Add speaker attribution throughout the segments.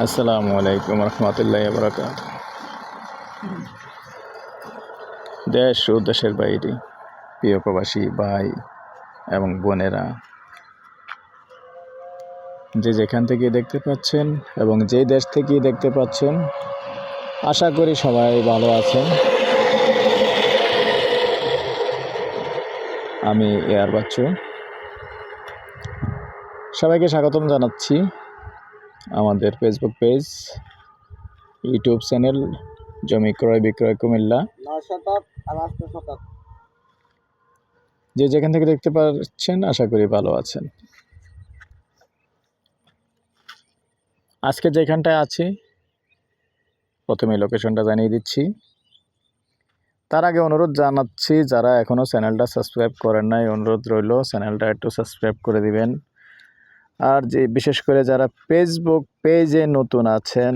Speaker 1: আসসালামু আলাইকুম রহমতুল্লাহ বরকাত দেশ ও দেশের বাইরে প্রিয় প্রবাসী ভাই এবং বোনেরা, যে যেখান থেকে দেখতে পাচ্ছেন এবং যে দেশ থেকেই দেখতে পাচ্ছেন, আশা করি সবাই ভালো আছেন। আমি এয়ার বাচ্চু। সবাইকে স্বাগতম জানাচ্ছি। আমাদের ফেসবুক পেজ ইউটিউব চ্যানেল জমি ক্রয়, বিক্রয়, কুমিল্লা। যে যেখান থেকে দেখতে পাচ্ছেন আশা করি ভালো আছেন। আজকে যেখানটায় আছি প্রথমে লোকেশনটা জানিয়ে দিচ্ছি। তার আগে অনুরোধ জানাচ্ছি, যারা এখনও চ্যানেলটা সাবস্ক্রাইব করেন নাই, অনুরোধ রইল চ্যানেলটা একটু সাবস্ক্রাইব করে দিবেন। আর যে বিশেষ করে যারা ফেসবুক পেজে নতুন আছেন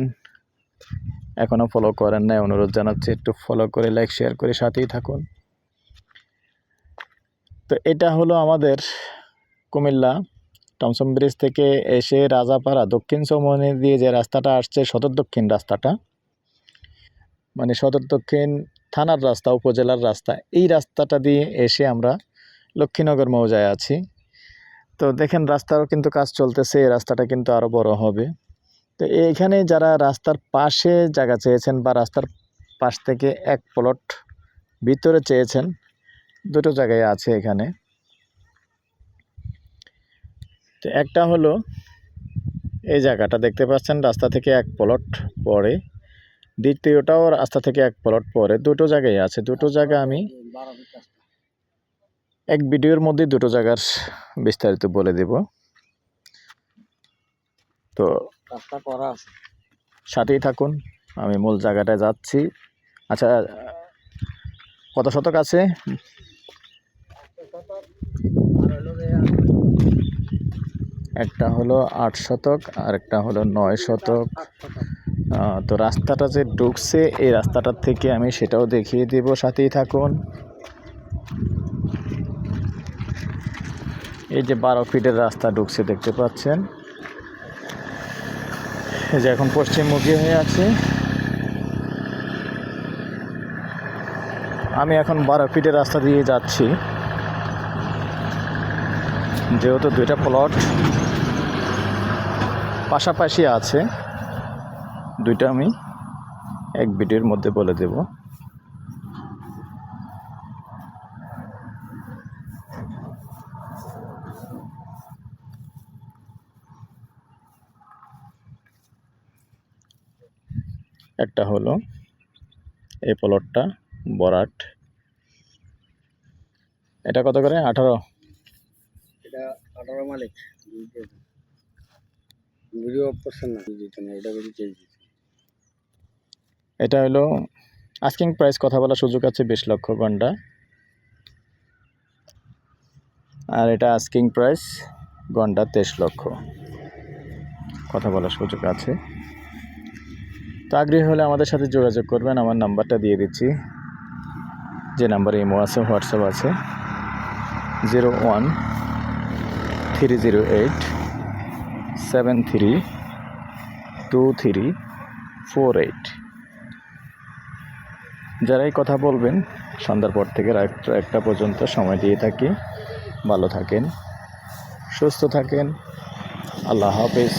Speaker 1: এখনও ফলো করেন নাই, অনুরোধ জানাচ্ছি একটু ফলো করে লাইক শেয়ার করে সাথেই থাকুন। তো এটা হলো আমাদের কুমিল্লা টমসম ব্রিজ থেকে এসে রাজাপাড়া, দক্ষিণ চৌমনি দিয়ে যে রাস্তাটা আসছে, সদর দক্ষিণ রাস্তাটা। মানে সদর দক্ষিণ থানার রাস্তা, উপজেলার রাস্তা, এই রাস্তাটা দিয়ে এসে আমরা লক্ষ্মীনগর মৌজায় আছি। তো দেখেন রাস্তারও কিন্তু কাজ চলতেছে, এই রাস্তাটা কিন্তু আরও বড় হবে। তো এইখানে যারা রাস্তার পাশে জায়গা চেয়েছেন বা রাস্তার পাশ থেকে এক প্লট ভিতরে চেয়েছেন, দুটো জায়গায় আছে এখানে। তো একটা হলো, এই জায়গাটা দেখতে পাচ্ছেন রাস্তা থেকে এক প্লট পরে। দ্বিতীয়টাও রাস্তা থেকে এক প্লট পরে। দুটো জায়গায় আছে। দুটো জায়গা আমি এক ভিডিওর মধ্যে দুটো জায়গার বিস্তারিত বলে দেব। তো
Speaker 2: রাস্তা করা আছে।
Speaker 1: সাথেই থাকুন আমি মূল জায়গাটায় যাচ্ছি। আচ্ছা কত শতক আছে? একটা হলো আট শতক আর একটা হলো নয় শতক। তো রাস্তাটা যে ঢুকছে এই রাস্তাটার থেকে আমি সেটাও দেখিয়ে দেব সাথেই থাকুন। এই যে বারো ফিটের রাস্তা ঢুকছে, দেখতে পাচ্ছেন? এই যে এখন পশ্চিমমুখী হয়ে আছে। আমি এখন বারো ফিটের রাস্তা দিয়ে যাচ্ছি। যেহেতু দুইটা প্লট পাশাপাশি আছে, দুইটা আমি এক ভিডিওর মধ্যে বলে দেব। একটা হলো এই প্লটটা বরাট। এটা কত করে? আঠারো।
Speaker 2: এটা আঠারো মালিক। এটা
Speaker 1: হলো আস্কিং প্রাইস কথা বলার সুযোগ আছে বিশ লক্ষ ঘণ্টা। আর এটা আস্কিং প্রাইস ঘণ্টা তেইশ লক্ষ। কথা বলার সুযোগ আছে। তো আগ্রহী হলে আমাদের সাথে যোগাযোগ করবেন, আমার নাম্বারটা দিয়ে দিচ্ছি। যে নাম্বারে ইমো আছে, হোয়াটসঅ্যাপ আছে, zero one three zero eight seven three two three four eight. যারাই কথা বলবেন, সন্ধ্যার পর থেকে রাত একটা পর্যন্ত সময় দিয়ে থাকি। ভালো থাকেন, সুস্থ থাকেন। আল্লাহ হাফেজ।